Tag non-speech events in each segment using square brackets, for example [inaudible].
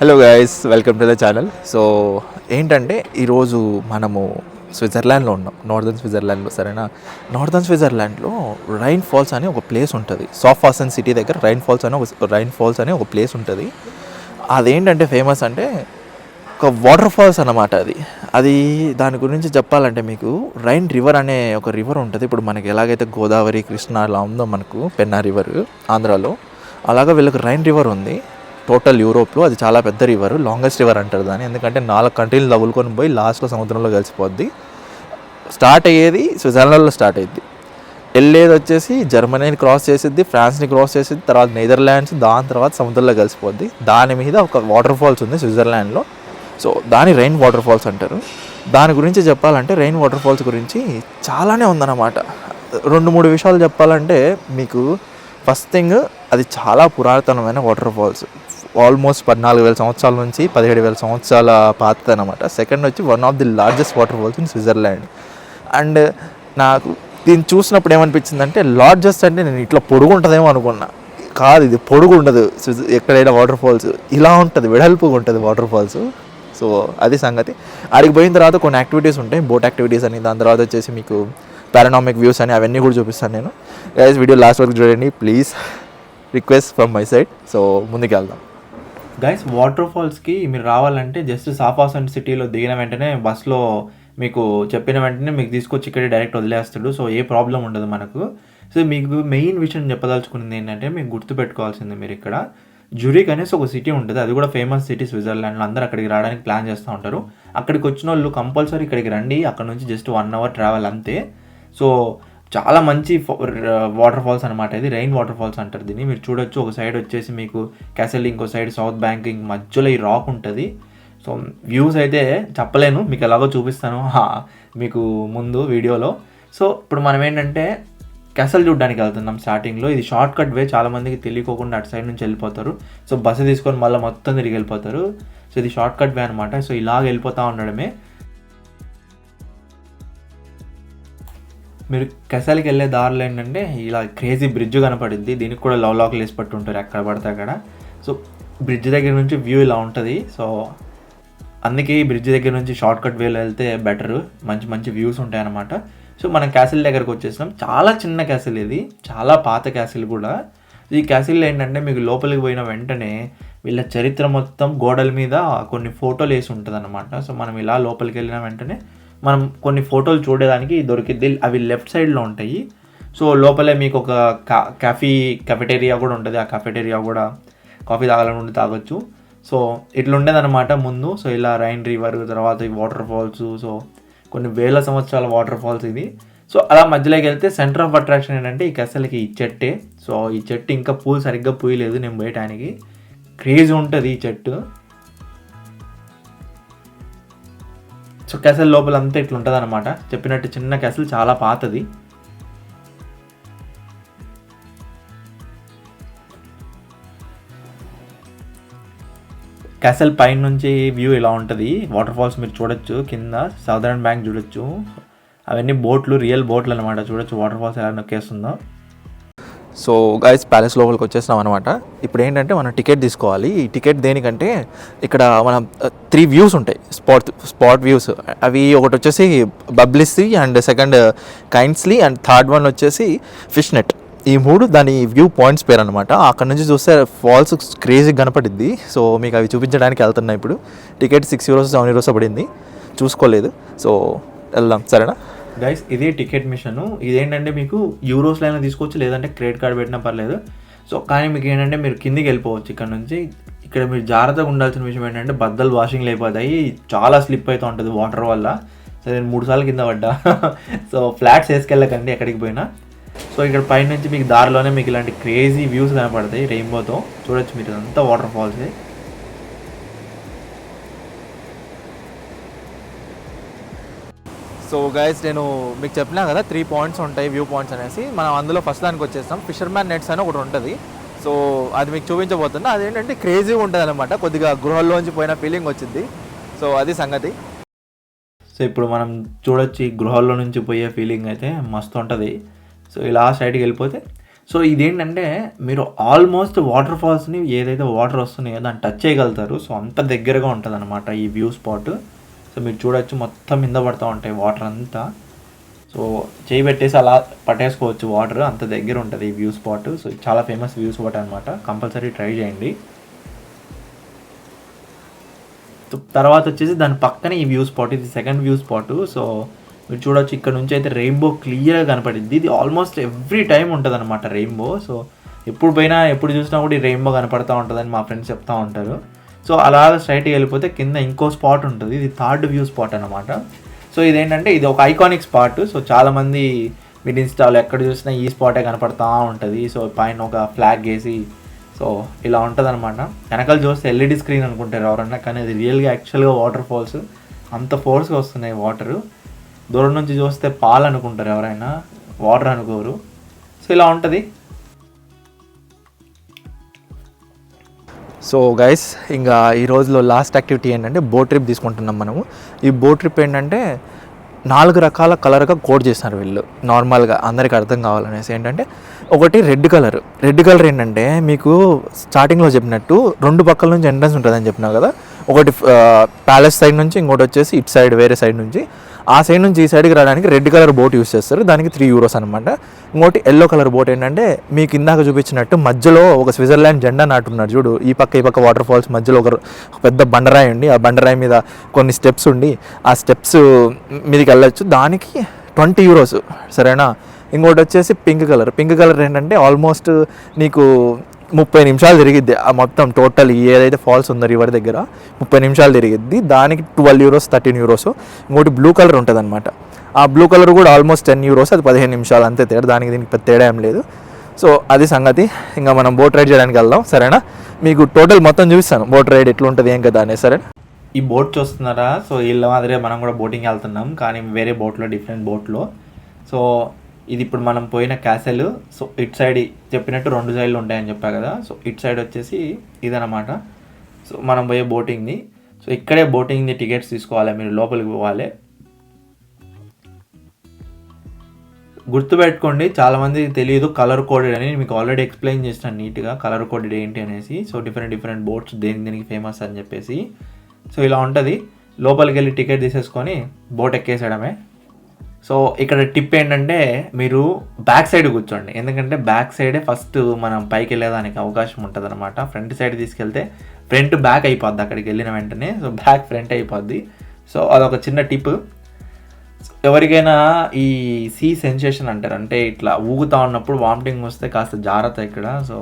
Hello guys welcome to the channel so ఏంటంటే ఈరోజు మనము స్విట్జర్లాండ్లో ఉన్నాం. నార్దర్న్ స్విట్జర్లాండ్లో సరేనా? నార్దర్న్ స్విట్జర్లాండ్లో రైన్ ఫాల్స్ అని ఒక ప్లేస్ ఉంటుంది. సాఫాసన్ సిటీ దగ్గర రైన్ ఫాల్స్ అని ఒక రైన్ ఫాల్స్ అని ఒక ప్లేస్ ఉంటుంది. అదేంటంటే ఫేమస్ అంటే ఒక వాటర్ ఫాల్స్ అన్నమాట అది. అది దాని గురించి చెప్పాలంటే మీకు రైన్ రివర్ అనే ఒక రివర్ ఉంటుంది. ఇప్పుడు మనకి ఎలాగైతే గోదావరి కృష్ణ అలా ఉందో మనకు పెన్నా రివర్ ఆంధ్రాలో అలాగా వీళ్ళకి రైన్ రివర్ ఉంది. టోటల్ యూరోప్లో అది చాలా పెద్ద రివర్ లాంగెస్ట్ రివర్ అంటారు దాన్ని. ఎందుకంటే నాలుగు కంట్రీలు తగులుకొని పోయి లాస్ట్లో సముద్రంలో కలిసిపోద్ది. స్టార్ట్ అయ్యేది స్విట్జర్లాండ్లో స్టార్ట్ అయ్యింది వెళ్ళేది వచ్చేసి జర్మనీని క్రాస్ చేసిద్ది ఫ్రాన్స్ని క్రాస్ చేసిద్ది తర్వాత నెదర్లాండ్స్ దాని తర్వాత సముద్రంలో కలిసిపోద్ది. దాని మీద ఒక వాటర్ ఫాల్స్ ఉంది స్విట్జర్లాండ్లో. సో దాని రెయిన్ వాటర్ ఫాల్స్ అంటారు. దాని గురించి చెప్పాలంటే రెయిన్ వాటర్ ఫాల్స్ గురించి చాలానే ఉందన్నమాట. రెండు మూడు విషయాలు చెప్పాలంటే మీకు ఫస్ట్ థింగ్ అది చాలా పురాతనమైన వాటర్ ఫాల్స్ ఆల్మోస్ట్ పద్నాలుగు వేల సంవత్సరాల నుంచి పదిహేడు వేల సంవత్సరాల పాత అనమాట సెకండ్ వచ్చి one of the largest water falls in Switzerland and నాకు దీన్ని చూసినప్పుడు ఏమనిపించిందంటే లార్జెస్ట్ అంటే నేను ఇట్లా పొడుగు ఉంటుందేమో అనుకున్నా. కాదు ఇది పొడుగు ఉండదు. స్విజ్- ఎక్కడైనా వాటర్ ఫాల్స్ ఇలా ఉంటుంది వెడల్పుగా ఉంటుంది వాటర్ ఫాల్స్ సో అది సంగతి. ఆడికి పోయిన తర్వాత కొన్ని యాక్టివిటీస్ ఉంటాయి. బోట్ యాక్టివిటీస్ అని దాని తర్వాత వచ్చేసి మీకు పారానామిక్ వ్యూస్ అని అవన్నీ కూడా చూపిస్తాను నేను. గైస్ వీడియో లాస్ట్ వరకు చూడండి. Please request from my side so ముందుకు వెళ్దాం గైస్ వాటర్ ఫాల్స్కి మీరు రావాలంటే జస్ట్ సాఫాస్ అండ్ సిటీలో దిగిన వెంటనే బస్లో మీకు చెప్పిన వెంటనే మీకు తీసుకొచ్చి ఇక్కడే డైరెక్ట్ వదిలేస్తాడు. సో ఏ ప్రాబ్లం ఉండదు మనకు. సో మీకు మెయిన్ విషయం చెప్పదలుచుకున్నది ఏంటంటే మీకు గుర్తుపెట్టుకోవాల్సింది మీరు ఇక్కడ. జురిక్ అనేసి ఒక సిటీ ఉంటుంది. అది కూడా ఫేమస్ సిటీ స్విట్జర్లాండ్లో అందరూ అక్కడికి రావడానికి ప్లాన్ చేస్తూ ఉంటారు. అక్కడికి వచ్చిన వాళ్ళు కంపల్సరీ ఇక్కడికి రండి. అక్కడ నుంచి జస్ట్ వన్ అవర్ ట్రావెల్ అంతే. సో చాలా మంచి వాటర్ ఫాల్స్ అనమాట ఇది. రెయిన్ వాటర్ ఫాల్స్ అంటారు దీన్ని. మీరు చూడొచ్చు. ఒక సైడ్ వచ్చేసి మీకు క్యాసల్ ఇంకో సైడ్ సౌత్ బ్యాంక్ ఇంక మధ్యలో ఈ రాక్ ఉంటుంది. సో వ్యూస్ అయితే చెప్పలేను. మీకు ఎలాగో చూపిస్తాను. మీకు ముందు వీడియోలో. సో ఇప్పుడు మనం ఏంటంటే క్యాసల్ చూడడానికి వెళ్తున్నాం స్టార్టింగ్లో ఇది షార్ట్ కట్ వే చాలామందికి తెలియకోకుండా అటు సైడ్ నుంచి వెళ్ళిపోతారు. సో బస్సు తీసుకొని మళ్ళీ మొత్తం తిరిగి వెళ్ళిపోతారు. సో ఇది షార్ట్ కట్ వే అనమాట సో ఇలాగ వెళ్ళిపోతూ ఉండడమే. మీరు కెసాలకి వెళ్ళే దారులు ఏంటంటే ఇలా క్రేజీ బ్రిడ్జ్ కనపడిద్ది. దీనికి కూడా లవ్ లాక్లు వేసి పట్టుంటారు ఎక్కడ పడితే అక్కడ. సో బ్రిడ్జ్ దగ్గర నుంచి వ్యూ ఇలా ఉంటుంది. సో అందుకే ఈ బ్రిడ్జ్ దగ్గర నుంచి షార్ట్ కట్ వేలో వెళ్తే బెటర్. మంచి మంచి వ్యూస్ ఉంటాయన్నమాట. సో మనం క్యాసిల్ దగ్గరకు వచ్చేసినాం. చాలా చిన్న క్యాసిల్ ఇది. చాలా పాత క్యాసిల్ కూడా. ఈ క్యాసిల్ ఏంటంటే మీకు లోపలికి పోయిన వెంటనే వీళ్ళ చరిత్ర మొత్తం గోడల మీద కొన్ని ఫోటోలు వేసి ఉంటుంది అనమాట సో మనం ఇలా లోపలికి వెళ్ళిన వెంటనే మనం కొన్ని ఫోటోలు చూడడానికి దొరికిద్ది. అవి లెఫ్ట్ సైడ్లో ఉంటాయి. సో లోపలే మీకు ఒక కా కాఫీ కెఫెటేరియా కూడా ఉంటుంది. ఆ కెఫెటేరియా కూడా కాఫీ తాగాలని తాగొచ్చు. సో ఇట్లుండేదన్నమాట ముందు. సో ఇలా రైన్ రివర్ తర్వాత ఈ వాటర్ ఫాల్స్ సో కొన్ని వేల సంవత్సరాల వాటర్ ఫాల్స్ ఇది. సో అలా మధ్యలోకి వెళ్తే సెంటర్ ఆఫ్ అట్రాక్షన్ ఏంటంటే ఈ అసలుకి ఈ చెట్టే. సో ఈ చెట్టు ఇంకా పూలు సరిగ్గా పూయలేదు. నేను పోయటానికి. క్రేజ్ ఉంటుంది ఈ చెట్టు. సో క్యాసల్ లోపల అంతా ఇట్లా ఉంటుంది అనమాట చెప్పినట్టు చిన్న క్యాసల్ చాలా పాతది. క్యాసల్ పైన నుంచి వ్యూ ఇలా ఉంటుంది. వాటర్ ఫాల్స్ మీరు చూడొచ్చు కింద సౌదర్న్ బ్యాంక్ చూడొచ్చు. అవన్నీ బోట్లు రియల్ బోట్లు అనమాట చూడొచ్చు వాటర్ ఫాల్స్ ఎలా నొక్కేస్తుందో. సో గైస్ ప్యాలెస్ లోపలికి వచ్చేసినాం అనమాట ఇప్పుడు ఏంటంటే మనం టికెట్ తీసుకోవాలి. ఈ టికెట్ దేనికంటే ఇక్కడ మనం త్రీ వ్యూస్ ఉంటాయి. స్పాట్ స్పాట్ వ్యూస్ అవి ఒకటి వచ్చేసి బబ్లిస్లీ అండ్ సెకండ్ కైండ్స్లీ అండ్ థర్డ్ వన్ వచ్చేసి ఫిష్ నెట్ ఈ మూడు దాని వ్యూ పాయింట్స్ పేరు అనమాట అక్కడ నుంచి చూస్తే ఫాల్స్ క్రేజీ కనపడింది సో మీకు అవి చూపించడానికి వెళ్తున్నాయి ఇప్పుడు. Ticket six euros seven euros పడింది. చూసుకోలేదు. సో వెళ్దాం. సరేనా? గైస్ ఇదే టికెట్ మిషన్ ఇదేంటంటే మీకు యూరోస్లో అయినా తీసుకోవచ్చు లేదంటే క్రెడిట్ కార్డ్ పెట్టినా పర్లేదు. సో కానీ మీకు ఏంటంటే మీరు కిందికి వెళ్ళిపోవచ్చు ఇక్కడ నుంచి. ఇక్కడ మీరు జాగ్రత్తగా ఉండాల్సిన విషయం ఏంటంటే బద్దలు వాషింగ్ అయిపోతాయి. చాలా స్లిప్ అవుతూ ఉంటుంది వాటర్ వల్ల. సో నేను మూడు సార్లు కింద పడ్డా. [laughs] సో ఫ్లాట్స్ వేసుకెళ్ళకండి ఎక్కడికి పోయినా. సో ఇక్కడ పైనుంచి మీకు దారిలోనే మీకు ఇలాంటి క్రేజీ వ్యూస్ కనపడతాయి రెయిన్బోతో చూడొచ్చు మీరు అంతా వాటర్ ఫాల్స్ సో గైస్ నేను మీకు చెప్పినా కదా త్రీ పాయింట్స్ ఉంటాయి వ్యూ పాయింట్స్ అనేసి. మనం అందులో ఫస్ట్ దానికి వచ్చేస్తాం. ఫిషర్మ్యాన్ నెట్స్ అని ఒకటి ఉంటుంది. సో అది మీకు చూపించబోతున్నా. అదేంటంటే క్రేజీ ఉంటుంది అనమాట కొద్దిగా గృహల్లోంచి పోయిన ఫీలింగ్ వచ్చింది. సో అది సంగతి. సో ఇప్పుడు మనం చూడొచ్చు ఈ గృహాల్లో నుంచి పోయే ఫీలింగ్ అయితే మస్తు ఉంటుంది. సో ఇలా సైడ్కి వెళ్ళిపోతే. సో ఇదేంటంటే మీరు ఆల్మోస్ట్ వాటర్ ఫాల్స్ని ఏదైతే వాటర్ వస్తున్నాయో దాన్ని టచ్ చేయగలుగుతారు. సో అంత దగ్గరగా ఉంటుంది అనమాట ఈ వ్యూ స్పాట్ సో మీరు చూడొచ్చు మొత్తం కింద పడుతూ ఉంటాయి వాటర్ అంతా. సో చేయి పెట్టేసి అలా పట్టేసుకోవచ్చు వాటర్ అంత దగ్గర ఉంటుంది ఈ వ్యూ స్పాట్ సో చాలా ఫేమస్ వ్యూ స్పాట్ అనమాట కంపల్సరీ ట్రై చేయండి. తర్వాత వచ్చేసి దాని పక్కనే ఈ వ్యూ స్పాట్ ఇది సెకండ్ వ్యూ స్పాట్ సో మీరు చూడొచ్చు ఇక్కడ నుంచి అయితే రెయిన్బో క్లియర్గా కనపడింది ఇది ఆల్మోస్ట్ ఎవ్రీ టైం ఉంటుంది అనమాట రెయిన్బో సో ఎప్పుడు పోయినా ఎప్పుడు చూసినా కూడా ఈ రెయిన్బో కనపడుతూ ఉంటుందని మా ఫ్రెండ్స్ చెప్తూ ఉంటారు. సో అలా స్ట్రైట్గా వెళ్ళిపోతే కింద ఇంకో స్పాట్ ఉంటుంది. ఇది థర్డ్ వ్యూ స్పాట్ అనమాట సో ఇదేంటంటే ఇది ఒక ఐకానిక్ స్పాట్ సో చాలామంది మీరు ఇన్స్టాలో ఎక్కడ చూసినా ఈ స్పాటే కనపడతా ఉంటుంది. సో పైన ఒక ఫ్లాగ్ వేసి సో ఇలా ఉంటుంది అనమాట వెనకాల చూస్తే ఎల్ఈడి స్క్రీన్ అనుకుంటారు ఎవరన్నా కానీ అది రియల్గా యాక్చువల్గా వాటర్ ఫాల్స్ అంత ఫోర్స్గా వస్తున్నాయి వాటర్ దూరం నుంచి చూస్తే పాలు అనుకుంటారు ఎవరైనా. వాటర్ అనుకోరు. సో ఇలా ఉంటుంది. సో గైస్ ఇంకా ఈ రోజులో లాస్ట్ యాక్టివిటీ ఏంటంటే బోట్ ట్రిప్ తీసుకుంటున్నాం మనము. ఈ బోట్ ట్రిప్ ఏంటంటే నాలుగు రకాల కలర్గా కోడ్ చేస్తున్నారు వీళ్ళు. నార్మల్గా అందరికి అర్థం కావాలనేసి ఏంటంటే ఒకటి రెడ్ కలర్ రెడ్ కలర్ ఏంటంటే మీకు స్టార్టింగ్లో చెప్పినట్టు రెండు పక్కల నుంచి ఎంట్రన్స్ ఉంటుందని చెప్పినా కదా. ఒకటి ప్యాలెస్ సైడ్ నుంచి ఇంకోటి వచ్చేసి ఇటు సైడ్ వేరే సైడ్ నుంచి. ఆ సైడ్ నుంచి ఈ సైడ్కి రావడానికి రెడ్ కలర్ బోట్ యూస్ చేస్తారు. దానికి త్రీ యూరోస్ అనమాట ఇంకోటి ఎల్లో కలర్ బోట్ ఏంటంటే మీకు ఇందాక చూపించినట్టు మధ్యలో ఒక స్విట్జర్లాండ్ జెండా నాటున్నాడు చూడు. ఈ పక్క ఈ పక్క వాటర్ ఫాల్స్ మధ్యలో ఒక ఒక పెద్ద బండరాయి ఉండి ఆ బండరాయి మీద కొన్ని స్టెప్స్ ఉండి ఆ స్టెప్స్ మీదకి వెళ్ళొచ్చు. దానికి ట్వంటీ యూరోస్ సరేనా? ఇంకోటి వచ్చేసి పింక్ కలర్. పింక్ కలర్ ఏంటంటే ఆల్మోస్ట్ నీకు ముప్పై నిమిషాలు తిరిగిద్ది. ఆ మొత్తం టోటల్ ఏదైతే ఫాల్స్ ఉందో రివర్ దగ్గర ముప్పై నిమిషాలు తిరిగిద్ది. దానికి ట్వెల్వ్ యూరోస్ థర్టీన్ యూరోస్. ఇంకోటి బ్లూ కలర్ ఉంటుంది అనమాట ఆ బ్లూ కలర్ కూడా ఆల్మోస్ట్ టెన్ యూరోస్ అది పదిహేను నిమిషాలు అంతే తేడా. దానికి దీనికి పెద్ద తేడా ఏం లేదు. సో అది సంగతి. ఇంకా మనం బోట్ రైడ్ చేయడానికి వెళ్దాం. సరేనా? మీకు టోటల్ మొత్తం చూపిస్తాను. బోట్ రైడ్ ఎట్లుంటుంది ఏం కదా అనే సరే ఈ బోట్ చూస్తున్నారా? సో వీళ్ళ మాదిరే మనం కూడా బోటింగ్ వెళ్తున్నాం. కానీ వేరే బోట్లో డిఫరెంట్ బోట్లో. సో ఇది ఇప్పుడు మనం పోయిన క్యాసెల్ సో ఇట్ సైడ్ చెప్పినట్టు రెండు సైడ్లు ఉంటాయని చెప్పా కదా సో ఇట్ సైడ్ వచ్చేసి ఇదనమాట సో మనం పోయే బోటింగ్ది. సో ఇక్కడే బోటింగ్ది టికెట్స్ తీసుకోవాలి మీరు లోపలికి పోవాలి. గుర్తుపెట్టుకోండి చాలామంది తెలియదు కలర్ కోడెడ్ అని మీకు ఆల్రెడీ ఎక్స్ప్లెయిన్ చేసినాను నీట్గా కలర్ కోడెడ్ ఏంటి అనేసి. సో డిఫరెంట్ డిఫరెంట్ బోట్స్ దేని దేనికి ఫేమస్ అని చెప్పేసి. సో ఇలా ఉంటుంది. లోపలికి వెళ్ళి టికెట్ తీసేసుకొని బోట్ ఎక్కేసేయడమే. సో ఇక్కడ టిప్ ఏంటంటే మీరు బ్యాక్ సైడ్ కూర్చోండి. ఎందుకంటే బ్యాక్ సైడే ఫస్ట్ మనం పైకి వెళ్ళేదానికి అవకాశం ఉంటుంది అనమాట ఫ్రంట్ సైడ్ తీసుకెళ్తే ఫ్రంట్ బ్యాక్ అయిపోద్ది అక్కడికి వెళ్ళిన వెంటనే. సో బ్యాక్ ఫ్రంట్ అయిపోద్ది. సో అదొక చిన్న టిప్. ఎవరికైనా ఈ సీ సెన్సేషన్ అంటారు. అంటే ఇట్లా ఊగుతా ఉన్నప్పుడు వామిటింగ్ వస్తే కాస్త జాగ్రత్త ఇక్కడ. సో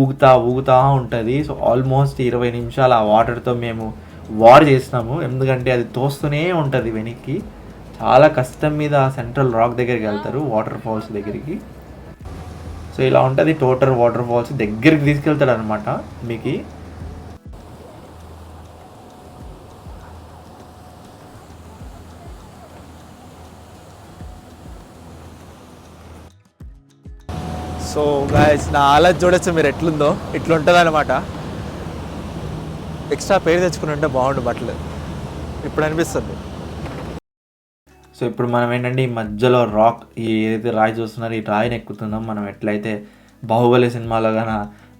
ఊగుతా ఊగుతా ఉంటుంది. సో ఆల్మోస్ట్ ఇరవై నిమిషాలు ఆ వాటర్తో మేము వార్ చేసినాము. ఎందుకంటే అది తోస్తూనే ఉంటుంది వెనక్కి. చాలా కష్టం మీద సెంట్రల్ రాక్ దగ్గరికి వెళ్తారు వాటర్ ఫాల్స్ దగ్గరికి. సో ఇలా ఉంటుంది టోటల్ వాటర్ ఫాల్స్ దగ్గరికి తీసుకెళ్తాడు అనమాట మీకు. సో గాయస్ నా ఆలోచన చూడొచ్చు మీరు ఎట్లుందో. ఇట్లుంటుంది అనమాట ఎక్స్ట్రా పేరు తెచ్చుకుని ఉంటే బాగుండు బట్టలు. ఇప్పుడు అనిపిస్తుంది. సో ఇప్పుడు మనం ఏంటంటే ఈ మధ్యలో రాక్ ఈ ఏదైతే రాయి చూస్తున్నారో ఈ రాయిని ఎక్కుతున్నాం మనం ఎట్లయితే బాహుబలి సినిమాలో గాన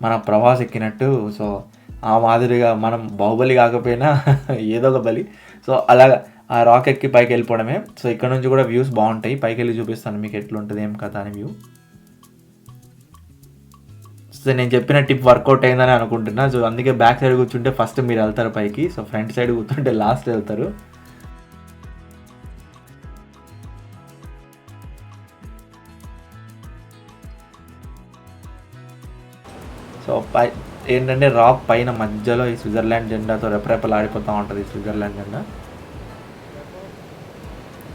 మన ప్రవాస్ ఎక్కినట్టు సో ఆ మాదిరిగా మనం బాహుబలి కాకపోయినా [laughs] ఏదో ఒక బలి. సో అలాగా ఆ రాక్ ఎక్కి పైకి వెళ్ళిపోవడమే. సో ఇక్కడ నుంచి కూడా వ్యూస్ బాగుంటాయి. పైకి వెళ్ళి చూపిస్తాను మీకు ఎట్లుంటుంది ఏం కథ అని వ్యూ సో నేను చెప్పిన టిప్ వర్కౌట్ అయిందని అనుకుంటున్నా. సో అందుకే బ్యాక్ సైడ్ కూర్చుంటే ఫస్ట్ మీరు వెళ్తారు పైకి. సో ఫ్రంట్ సైడ్ కూర్చుంటే లాస్ట్ వెళ్తారు. ఏంటంటే రాక్ పైన మధ్యలో ఈ స్విట్జర్లాండ్ జెండాతో రెపరెపలాడిపోతూ ఉంటుంది ఈ స్విట్జర్లాండ్ జెండా.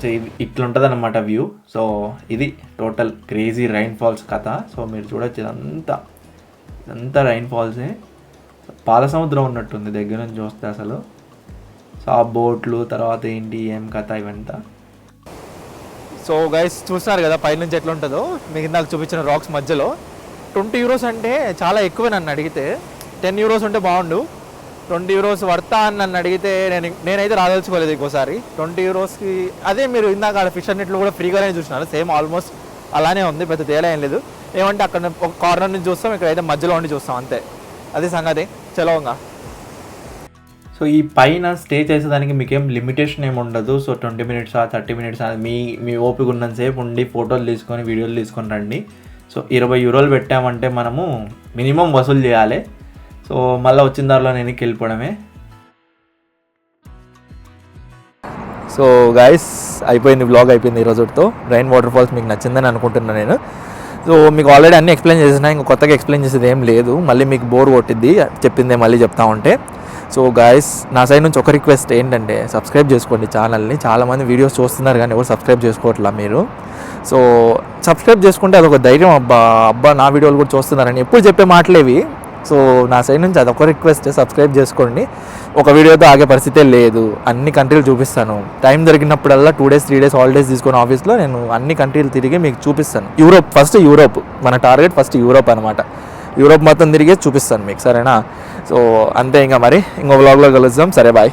సో ఇది ఇట్లుంటుంది అనమాట వ్యూ. సో ఇది టోటల్ క్రేజీ రైన్ ఫాల్స్ కథ. సో మీరు చూడొచ్చు ఇదంతా. ఇదంతా రైన్ ఫాల్సే పాల సముద్రం ఉన్నట్టుంది దగ్గర నుంచి చూస్తే అసలు. సో ఆ బోట్లు తర్వాత ఏంటి ఏం కథ ఇవంతా. సో గైస్ చూస్తున్నారు కదా పైనుంచి ఎట్లా ఉంటుందో మీకు ఇందాక చూపించిన రాక్స్ మధ్యలో. ట్వంటీ యూరోస్ అంటే చాలా ఎక్కువ నన్ను అడిగితే. టెన్ యూరోస్ ఉంటే బాగుండు. ట్వంటీ యూరోస్ వర్తా అని నన్ను అడిగితే నేను నేనైతే రాదలుచుకోలేదు ఇంకోసారి. ట్వంటీ యూరోస్కి అదే మీరు ఇందాక ఫిష్ అన్నిట్లో కూడా ఫ్రీగానే చూసినారు. సేమ్ ఆల్మోస్ట్ అలానే ఉంది పెద్ద తేడా ఏం లేదు. ఏమంటే అక్కడ ఒక కార్నర్ నుంచి చూస్తాం ఇక్కడైతే మధ్యలో ఉండి చూస్తాం అంతే. అదే సంగతి. చలవంగా సో ఈ పైన స్టే చేసేదానికి మీకేం లిమిటేషన్ ఏమి ఉండదు. So twenty minutes thirty minutes మీ మీ ఓపిక ఉన్నంతసేపు ఉండి ఫోటోలు తీసుకొని వీడియోలు తీసుకొని రండి. సో ఇరవై యూరోలు పెట్టామంటే మనము మినిమం వసూలు చేయాలి. సో మళ్ళీ వచ్చిన దారిలో నేను వెళ్ళిపోవడమే. సో గాయస్ అయిపోయింది బ్లాగ్ అయిపోయింది ఈ రోజుతో. రైన్ వాటర్ ఫాల్స్ మీకు నచ్చిందని అనుకుంటున్నాను నేను. సో మీకు ఆల్రెడీ అన్ని ఎక్స్ప్లెయిన్ చేసిన ఇంకా కొత్తగా ఎక్స్ప్లెయిన్ చేసేది ఏం లేదు. మళ్ళీ మీకు బోర్ కొట్టిద్ది చెప్పిందే మళ్ళీ చెప్తా ఉంటే. సో గాయస్ నా సైడ్ నుంచి ఒక రిక్వెస్ట్ ఏంటంటే సబ్స్క్రైబ్ చేసుకోండి ఛానల్ని చాలామంది వీడియోస్ చూస్తున్నారు కానీ ఎవరు సబ్స్క్రైబ్ చేసుకోవట్లా మీరు? సో సబ్స్క్రైబ్ చేసుకుంటే అదొక ధైర్యం. అబ్బా అబ్బా నా వీడియోలు కూడా చూస్తున్నారని ఎప్పుడు చెప్పే మాటలేవి. సో నా సైడ్ నుంచి అదొక రిక్వెస్ట్ సబ్స్క్రైబ్ చేసుకోండి. ఒక వీడియోతో ఆగే పరిస్థితే లేదు. అన్ని కంట్రీలు చూపిస్తాను. టైం దొరికినప్పుడల్లా two days three days holidays తీసుకొని ఆఫీస్లో నేను అన్ని కంట్రీలు తిరిగి మీకు చూపిస్తాను. యూరోప్ ఫస్ట్ యూరోప్ మన టార్గెట్ ఫస్ట్ యూరోప్ అనమాట యూరోప్ మొత్తం తిరిగి చూపిస్తాను మీకు సరేనా? సో అంతే ఇంకా మరి. ఇంకో బ్లాగ్లో కలుద్దాం. సరే బాయ్